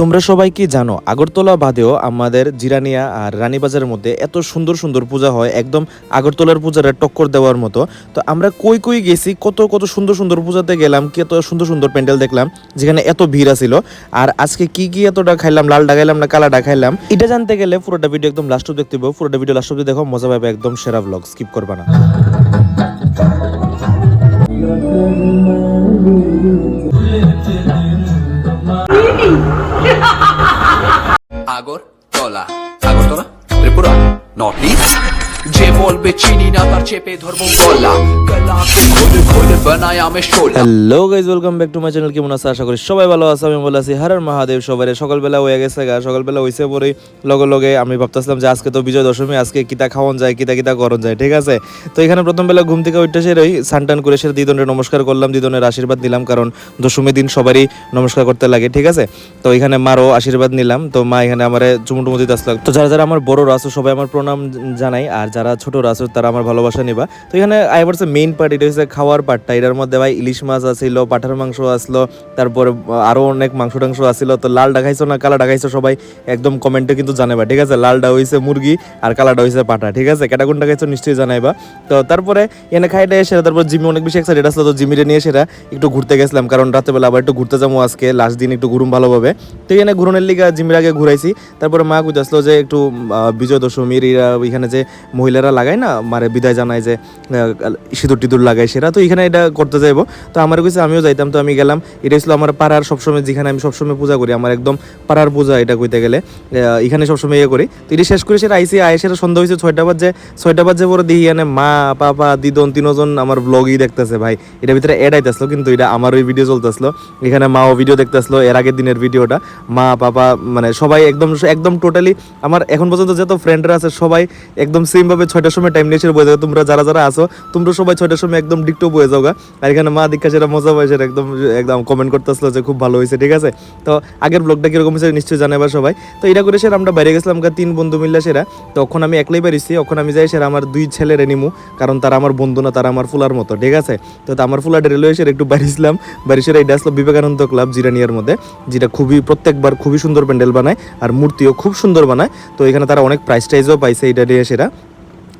তোমরা সবাই কি জানো, আগরতলা বাদেও আমাদের জিরানিয়া আর রানীবাজারের মধ্যে এত সুন্দর সুন্দর পূজা হয়, একদম আগরতলার পূজার টক্কর দেওয়ার মতো। তো আমরা কই কই গেছি, কত কত সুন্দর সুন্দর পূজাতে গেলাম কত সুন্দর সুন্দর প্যান্ডেল দেখলাম, যেখানে এত ভিড় আছিল। আর আজকে কি কি এতটা খাইলাম লাল খাইলাম না কালাটা খাইলাম, এটা জানতে গেলে পুরোটা ভিডিও একদম লাস্ট অব্দি দেখতে হবে। পুরোটা ভিডিও লাস্ট অব্দি দেখো, মজা পাবে একদম সেরা ব্লগ স্কিপ করবা না। আগরতলা আগরতলা ত্রিপুরা? নর্থ ইস্ট যে বলবে চিনি না তার চেপে ধরবো গলা। গলাকে hello guys welcome back to my channel কেমন আছে? আশা করি সবাই ভালো আছে আমি বলে আছি। মহাদেব সবাই সকালবেলা হয়ে গেছে গা। সকালবেলা হইছে পরে লগে লগে আমি ভাবতেছিলাম যে আজকে তো বিজয় দশমী, আজকে কিতা খাওয়ান যায়, কিতা কিতা করন যায়, ঠিক আছে? তো এখানে প্রথম বেলা ঘুম থেকে উঠতে সেরে সানটান করে সেরে দিদনের নমস্কার করলাম। দিদনের আশীর্বাদ নিলাম কারণ দশমী দিন সবারই নমস্কার করতে লাগে, ঠিক আছে? তো এখানে মারও আশীর্বাদ নিলাম। তো মা এখানে আমার চুমুটুমু দিতে আসলো। তো যারা যারা আমার বড়রা আছো সবাই আমার প্রণাম জানাই। আর যারা ছোটরা আছো তারা আমার ভালোবাসা নিবা। তো এখানে আইবারসে মেইন পার্ট এটা হচ্ছে খাওয়ার পার্টটা এটার মধ্যে ভাই ইলিশ মাছ আসিল, পাঠার মাংস আসলো, তারপরে আরও অনেক মাংস টাংস আসিল। তো লাল ডাকাইছো না কালা ডাকাইছো সবাই একদম কমেন্টে কিন্তু জানাবা ঠিক আছে? লালটা হইছে মুরগি আর কালাটা হইছে পাঠা, ঠিক আছে? কেটা কোনটা খাইছো নিশ্চয়ই জানাইবা। তো তারপরে এনে খাইটা এসে তারপর জিমি অনেক বেশি এক্সাইটেড আসলো, তো জিমিরে নিয়ে সেরা একটু ঘুরতে গেছিলাম, কারণ রাতেবেলা আবার একটু ঘুরতে যাব আজকে লাস্ট দিন একটু ঘুরুম ভালোভাবে। তো এখানে ঘুরনের লিগা জিমির আগে ঘুরাইছি, তারপরে মা কইতে আসলো যে একটু বিজয় দশমীর এখানে যে মহিলারা লাগায় না মানে বিদায় জানায় যে সিঁদুর টিদুর লাগায় সেরা, তো এখানে এটা করতে যাইবো। তো আমার কাছে আমিও যাইতাম। তো আমি গেলাম। এটা ছিল আমার পাড়ার সবসময়, যেখানে আমি সবসময় পূজা করি। আমার একদম পাড়ার পূজা এটা কইতে গেলে। এখানে সবসময় ইয়ে করি। তো এটা শেষ করে সেটা আইসি আয় সেটা সন্ধ্যা হয়েছে ছয়টা বাজে। ছয়টা বাজে পরে দিই এনে মা, পাপা, দিদন তিনজন আমার ব্লগই দেখতেছে ভাই। এটার ভিতরে অ্যাড আইতেছিল, কিন্তু এটা আমার ওই ভিডিও চলতেছিল। এখানে মাও ভিডিও দেখতেছিল, এর আগের দিনের ভিডিওটা মা, পাপা মানে সবাই একদম একদম টোটালি আমার এখন পর্যন্ত যত ফ্রেন্ডরা আছে, সবাই একদম সেম ভাবে ছয়টার সময় টাইম নিয়ে বয়ে যাবে তোমরা যারা যারা আছো, তোমরা সবাই ছয়টার সময় একদম ডিকটো বয়ে যাও গা। আর এখানে মা দীক্ষা সেটা মজা সেটা একদম একদম কমেন্ট করতেছিল যে খুব ভালো হয়েছে, ঠিক আছে? তো আগের ব্লগটা কীরকম হয়েছে নিশ্চয়ই জানাবার সবাই। তো এটা করে সেরা আমরা বাইরে গেছিলাম তিন বন্ধু মিললে সেরা। তখন আমি একলাই বেরিয়েছি তখন আমি যাই সেরা আমার দুই ছেলে নিমু, কারণ তারা আমার বন্ধু না, তারা আমার ফুলার মতো, ঠিক আছে? তো আমার ফুলার রেলওয়ে এসে একটু বাড়িছিলাম বাড়ি সেরা এটা আসলো বিবেকানন্দ ক্লাব জিরানিয়ার মধ্যে, যেটা খুবই প্রত্যেকবার খুবই সুন্দর প্যান্ডেল বানায়, আর মূর্তিও খুব সুন্দর বানায়। তো এখানে তারা অনেক প্রাইস টাইজও পাইছে এটা দিয়ে সেরা।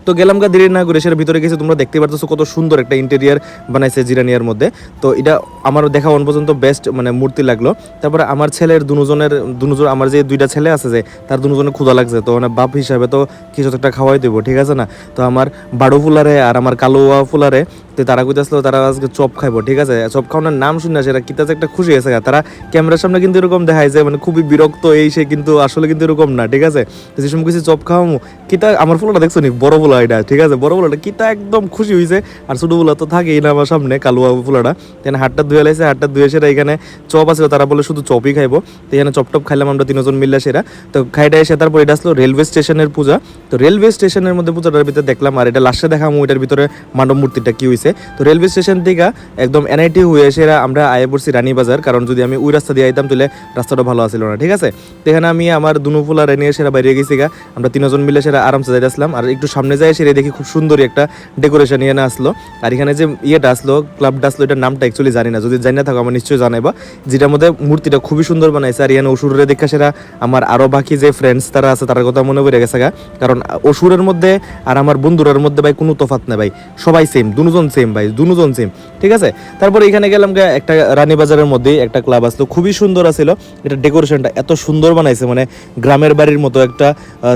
তো গেলাম গা দেরি না করে, সেটা ভিতরে গেছে, তোমরা দেখতে পারতেছো কত সুন্দর একটা ইন্টেরিয়ার বানাইছে জিরানিয়ার মধ্যে। তো এটা আমার দেখা অন পর্যন্ত বেস্ট মানে মূর্তি লাগল। তারপরে আমার ছেলের দুজনের দুজন আমার যে দুইটা ছেলে আছে যে, তার দুজনের ক্ষুদা লাগছে, তো মানে বাপ হিসাবে তো কিছু একটা খাওয়াই দেবো, ঠিক আছে না? তো আমার বাড়ো ফুলারে আর আমার কালোয়া ফুলারে তো তারা কইতে আসলো তারা আজকে চপ খাইবো, ঠিক আছে? চপ খাওয়ানোর নাম শুনে সেটা কিতা যে একটা খুশি হয়েছে তারা ক্যামেরার সামনে কিন্তু এরকম দেখায় যে মানে খুবই বিরক্ত এই সে কিন্তু আসলে কিন্তু এরকম না, ঠিক আছে? তো যে সময় কিছু চপ খাওয়ামো, কিতা আমার ফুলটা দেখছ নি? বড় ফুলা এটা, ঠিক আছে? বড় ফুলাটা কিতা একদম খুশি হয়েছে আর ছোট ফুলা তো থাকেই না আমার সামনে কালো কালুয়া ফুলাটা। এখানে হাটটা ধুয়ে লাইছে হাটটা ধুয়ে সেটা এখানে চপ আছে, তারা বলে শুধু চপই খাইবো। তো এখানে চপ টপ খাইলাম আমরা তিনজন মিললে সেরা। তো খাইটা এসে তারপর এটা আসলো রেলওয়ে স্টেশনের পূজা। তো রেলওয়ে স্টেশনের মধ্যে পূজাটার ভিতরে দেখলাম, আর এটা লাস্টে দেখামু, এটার ভিতরে মানব মূর্তিটা কি হয়েছে তো রেলওয়ে স্টেশন থেকে একদম এনআইটি হয়ে সেরা আমরা আয়ে পড়ছি রানীবাজার, কারণ যদি আমি ওই রাস্তা দিয়ে আইতাম তাহলে রাস্তাটা ভালো আসছিল না, ঠিক আছে? তো এখানে আমি আমার দুনুফুলা ফুলা নিয়ে সেরা বাইরে গেছি গা। আমরা তিনজন মিলে সেরা আরামসে যাই আসলাম। আর একটু সামনে যাই সেরে দেখি খুব সুন্দর একটা ডেকোরেশন এনে আসলো। আর এখানে যে ইয়েটা আসলো ক্লাবটা আসলো, এটার নামটা অ্যাকচুয়ালি জানি না। যদি জানি না থাকো, আমার নিশ্চয়ই জানাইবা। যেটার মধ্যে মূর্তিটা খুবই সুন্দর বানাইছে। আর এখানে অসুরের দেখা সেরা আমার আরও বাকি যে ফ্রেন্ডস তারা আছে তার কথা মনে পড়ে গেছে গা। কারণ অসুরের মধ্যে আর আমার বন্ধুরার মধ্যে ভাই কোনো তফাত নেই ভাই। সবাই সেম দুজন সেম ভাই, দুজন সেম ঠিক আছে? তারপর এখানে গেলাম একটা রানীবাজারের মধ্যে একটা ক্লাব আসলো, খুবই সুন্দর আসলো এটা ডেকোরেশনটা এত সুন্দর বানাইছে মানে গ্রামের বাড়ির মতো একটা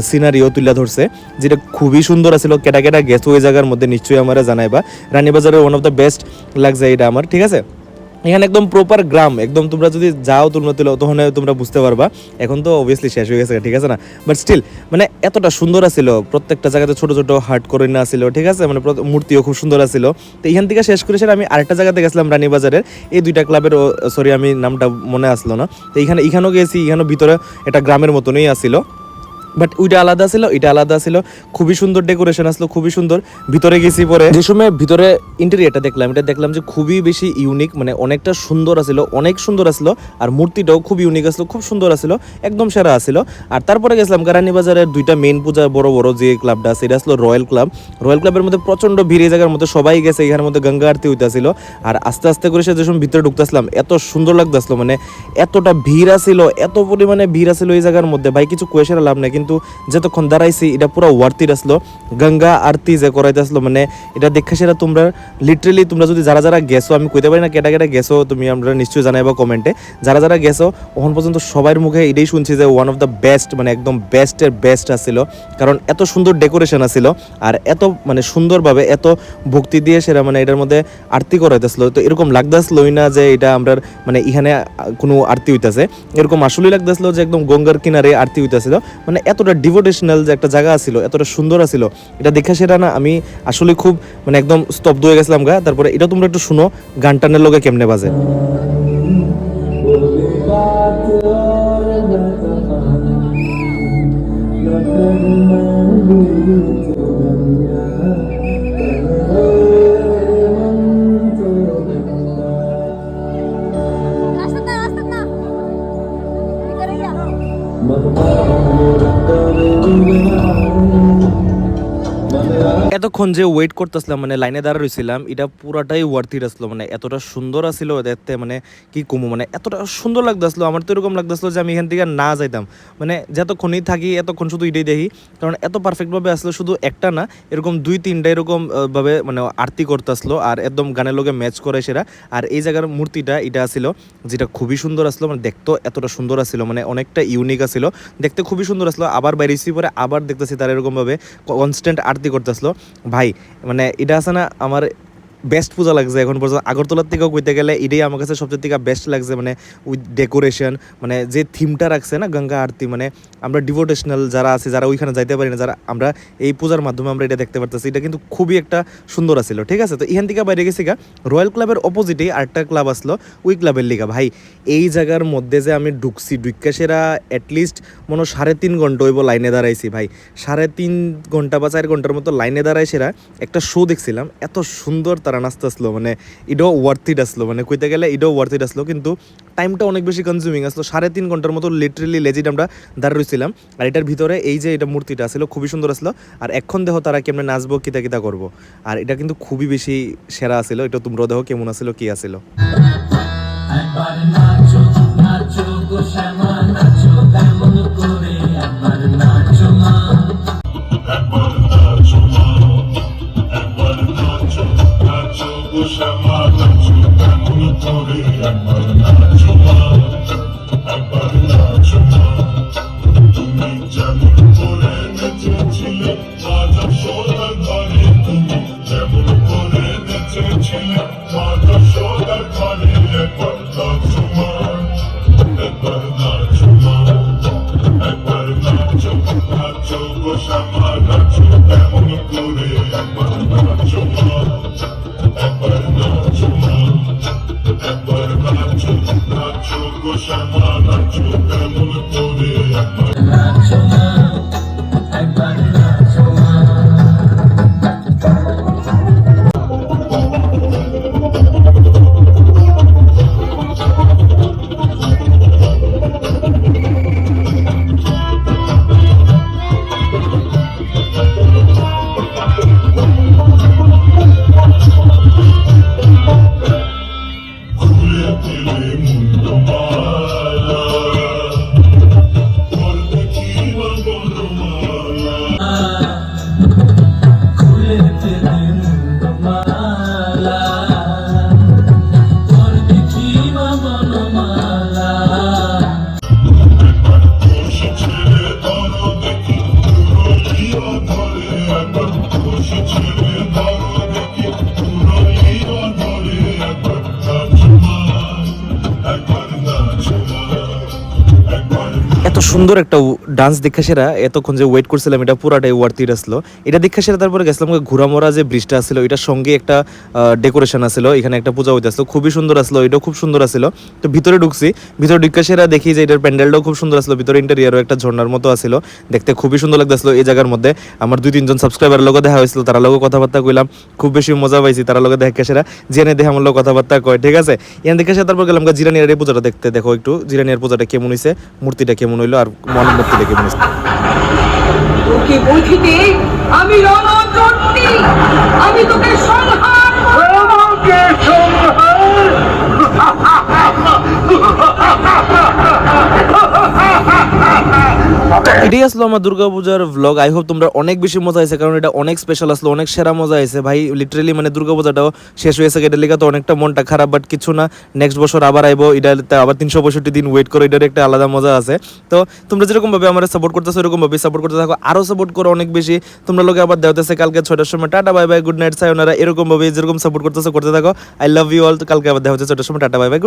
সিনারিও তুলে ধরছে, যেটা খুবই সুন্দর আছিল। কেটা কেটা গেস্ট ওই জায়গার মধ্যে নিশ্চয়ই আমরা জানাই জানাইবা রানীবাজারের ওয়ান অফ দ্য বেস্ট লাগছে এটা আমার, ঠিক আছে? এখানে একদম প্রপার গ্রাম, একদম তোমরা যদি যাও তোমরা তুলে তখন তোমরা বুঝতে পারবা। এখন তো অবভিয়াসলি শেষ হয়ে গেছে, ঠিক আছে না? বাট স্টিল মানে এতটা সুন্দর আছিল, প্রত্যেকটা জায়গাতে ছোট ছোট হার্ট করে না ছিল ঠিক আছে? মানে মূর্তিও খুব সুন্দর আছিল। তো এখান থেকে শেষ করে আমি আরেকটা জায়গাতে গেছিলাম, রানীবাজারের। এই দুইটা ক্লাবের সরি আমি নামটা মনে আসলো না। তো এখানে, এখানেও গেছি, এখানেও ভিতরে একটা গ্রামের মতনই আসছিল বাট ওইটা আলাদা ছিল, এটা আলাদা ছিল। খুবই সুন্দর ডেকোরেশন আসলো, খুবই সুন্দর। ভিতরে গেছি পরে। যে সময় ভিতরে ইন্টেরিয়ারটা দেখলাম, এটা দেখলাম যে খুবই বেশি ইউনিক মানে অনেকটা সুন্দর আসলো, অনেক সুন্দর আসলো, আর মূর্তিটাও খুব ইউনিক আসলো, খুব সুন্দর আসলো, একদম সেরা আসলো। আর তারপরে গেছিলাম কারানি বাজারের দুইটা মেইন পূজা, বড় বড় যে ক্লাবটা আছে, এটা আসলো রয়্যাল ক্লাব রয়্যাল ক্লাবের মধ্যে প্রচণ্ড ভিড়, এই জায়গার মধ্যে সবাই গেছে, এখানের মধ্যে গঙ্গা আরতি হইতাছিল আর আস্তে আস্তে করে সে যে সময় ভিতরে ঢুকতেছিলাম এত সুন্দর লাগতেছিল মানে এতটা ভিড় আছিল এত পরিমাণে ভিড় আছিল এই জায়গার মধ্যে। ভাই, কিছু কোয়েশনের লাভ নাই, কিন্তু যতক্ষণ দাঁড়াইছি, এটা পুরো ওয়ার্তির আসলো। গঙ্গা আরতি যে করাইতে আসলো মানে এটা দেখে সেটা তোমরা লিটারেলি তোমরা যদি যারা যারা গেছো, আমি কইতে পারি না কেটা কেটা গেছো, তুমি আমরা নিশ্চয়ই জানাইবা কমেন্টে যারা যারা গেছো ওখান পর্যন্ত সবার মুখে এটাই শুনছি যে ওয়ান অফ দ্য বেস্ট মানে একদম বেস্টের বেস্ট আসছিল। কারণ এত সুন্দর ডেকোরেশন আছিল আর এত মানে সুন্দরভাবে এত ভক্তি দিয়ে সেটা মানে এটার মধ্যে আরতি করাইতেছিল তো এরকম লাগতেছিলই না যে এটা আমরা মানে এখানে কোনো আরতি হইতাছে। এরকম আসলেই লাগতেছিল যে একদম গঙ্গার কিনারে আরতি হইতাছিল। মানে এতটা ডিভোটেশনাল যে একটা জায়গা আছিল এতটা সুন্দর আছিল, এটা দেখে সেটা না আমি আসলে খুব মানে একদম স্তব্ধ হয়ে গেছিলাম গা। তারপরে এটা তোমরা একটু শুনো গান টানের লোকে কেমনে বাজে। এতক্ষণ যে ওয়েট করতেছিলাম মানে লাইনে দাঁড়া রইছিলাম, এটা পুরাটাই ওয়ার্থিট আসলো মানে এতটা সুন্দর আসলো দেখতে মানে কি কমু মানে এতটা সুন্দর লাগতেছিল আমার তো এরকম লাগতেছিল যে আমি এখান থেকে না যাইতাম। মানে যতক্ষণই থাকি, এতক্ষণ শুধু এটাই দেখি, কারণ এত পারফেক্টভাবে আসলো শুধু একটা না, এরকম দুই তিনটা এরকম ভাবে মানে আরতি করতে আসলো, আর একদম গানের লোকে ম্যাচ করে সেরা, আর এই জায়গার মূর্তিটা এটা আসিল, যেটা খুবই সুন্দর আসলো মানে দেখতে এতটা সুন্দর আসলো মানে অনেকটা ইউনিক আসিল, দেখতে খুবই সুন্দর আসলো, আবার বাইরেছি পরে আবার দেখতেছি তার এরকমভাবে কনস্ট্যান্ট আরতি করতে আসলো ভাই মানে এটা আছে না আমার বেস্ট পূজা লাগছে এখন পর্যন্ত। আগরতলার থেকেও কইতে গেলে এটাই আমার কাছে সবচেয়ে থেকে বেস্ট লাগছে মানে উইথ ডেকোরেশন মানে যে থিমটা রাখছে না, গঙ্গা আরতি মানে আমরা ডিভোটেশনাল যারা আছে, যারা ওইখানে যাইতে পারি না, যারা, আমরা এই পূজার মাধ্যমে আমরা এটা দেখতে পারতেছি। এটা কিন্তু খুবই একটা সুন্দর আছিল, ঠিক আছে? তো এখান থেকে বাইরে গেছি গা রয়্যাল ক্লাবের অপোজিটেই আরেকটা ক্লাব আসলো, ওই ক্লাবের লিগা। ভাই, এই জায়গার মধ্যে যে আমি ঢুকছি ঢুকা সেরা অ্যাটলিস্ট মনে সাড়ে তিন ঘণ্টা হইব লাইনে দাঁড়াইছি, ভাই। সাড়ে তিন ঘণ্টা বা চার ঘণ্টার মতো লাইনে দাঁড়াই সেরা একটা শো দেখছিলাম। এত সুন্দর তারা নাচতে আসলো মানে এটাও ওয়ার্থিড আসলো মানে কইতে গেলে এটাও ওয়ার্থিট আসলো, কিন্তু টাইমটা অনেক বেশি কনজিউমিং আসলো, সাড়ে তিন ঘণ্টার মতো লিটারেলি লেজিট আমরা দাঁড়িয়ে রয়েছিলাম আর এটার ভিতরে এই যে এটা মূর্তিটা আসলো, খুবই সুন্দর আসলো, আর এখন দেহ তারা কেমনে নাচবো, কিতা কিতা করব। আর এটা কিন্তু খুবই বেশি সেরা আসলো, এটা তোমরা দেহ কেমন আসলো, কি আসলো। Çekil, çarpışıyor kalbimle সুন্দর একটা ডান্স দেখা সেরা এতক্ষণ যে ওয়েট করছিলাম, এটা পুরাটাই ওয়ার্থ আসলো। এটা দেখা সেরা তারপরে গেছিলাম ঘোরামোরা যে ব্রিজটা আসলো এটার সঙ্গে একটা ডেকোরেশন আসছিল, এখানে একটা পূজা হইতে আসলো, খুবই সুন্দর আসলো, এটাও খুব সুন্দর আসছিল। তো ভিতরে ঢুকছি, ভিতরে ঢুকা সেরা দেখি যে এটার প্যান্ডেলটাও খুব সুন্দর আসলো, ভিতরে ইন্টেরিয়ারও একটা ঝর্ণার মতো আসছিল, দেখতে খুবই সুন্দর লাগতেছিল এই জায়গার মধ্যে। আমার দুই, তিনজন সাবস্ক্রাইবার লোক দেখা হয়েছিল, তারা লোক কথাবার্তা কইলাম, খুব বেশি মজা পাইছি, তারা লোক দেখে সেরা জেনে দেখে আমার লোক কথাবার্তা কয়, ঠিক আছে? এখান দেখে সে তারপর গেলাম জিরানিয়ার পূজাটা দেখতে, দেখো একটু, জিরানিয়ার পূজাটা কেমন হয়েছে মূর্তিটা কেমন হইল আর হইছে তোকে বুঝিতে আমি রণচণ্ডী আমি তোকে সংহার করব। এটাই আসলো আমার দুর্গাপূজার ভ্লগ আই হোপ তোমরা অনেক বেশি মজা হয়েছে, কারণ এটা অনেক স্পেশাল আসলো, অনেক সেরা মজা হয়েছে। ভাই লিটারেলি মানে দুর্গাপূজাটাও শেষ হয়েছে এটা লেগে তো অনেকটা মনটা খারাপ বাট কিছু না। নেক্সট বছর আবার আইবো, এটাতে আবার তিনশো পঁয়ষট্টি দিন ওয়েট করো এটার একটা আলাদা মজা আছে। তো তোমরা যেরকম ভাবে আমার সাপোর্ট করতেছো, এরকম ভাবে সাপোর্ট করতে থাকো। আরও সাপোর্ট করো অনেক বেশি। তোমরা লোকে আবার দেওয়াতেছে, কালকে ছয়টার সময় tata bye bye good night sayonara এরকম ভাবে যেরকম সাপোর্ট করতেছো, করতে থাকো। আই লাভ ইউ অল কালকে আবার দেওয়া হচ্ছে, ছয়টার সময় টাটা বাই বাই গুড